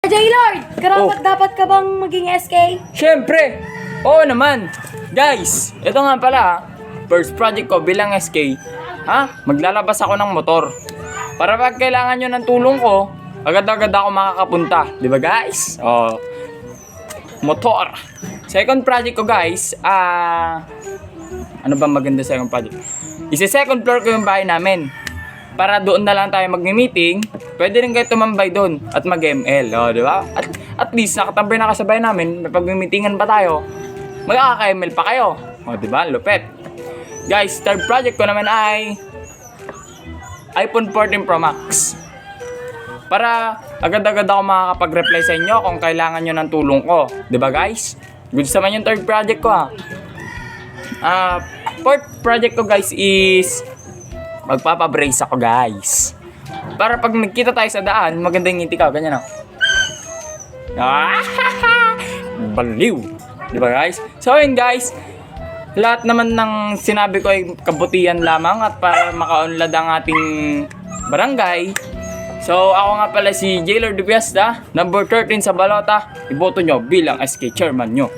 J-Lord, karapat Oh. dapat ka bang maging SK? Siyempre! Oo naman! Guys, ito nga pala ha. First project ko bilang SK. Ha? Maglalabas ako ng motor. Para pag kailangan nyo ng tulong ko, agad-agad ako makakapunta. Di ba guys? Oh. Motor. Second project ko guys, ah... ano ba maganda sa second project? Isa second floor ko yung bahay namin. Para doon na lang tayo magmi-meeting, pwede rin kayo tumambay doon at mag-ML, oh, di ba? At, at least nakatambay na kasabay namin, may pag-meetingan pa tayo, magkaka-ML pa kayo. O, di ba? Lupet. Guys, third project ko naman ay iPhone 14 Pro Max. Para agad-agad ako makakapag-reply sa inyo kung kailangan nyo ng tulong ko. Ba guys? Goods naman yung third project ko ha. Ah, fourth project ko guys is magpapabrace ako guys. Para pag nagkita tayo sa daan, maganda yung ngiti ka, ganyan ako. Ah, baliw. Di guys? So yun guys, lahat naman ng sinabi ko ay kabutihan lamang at para makaunlad ang ating barangay. So ako nga pala si Jailor De number 13 sa balota. Iboto nyo bilang SK chairman nyo.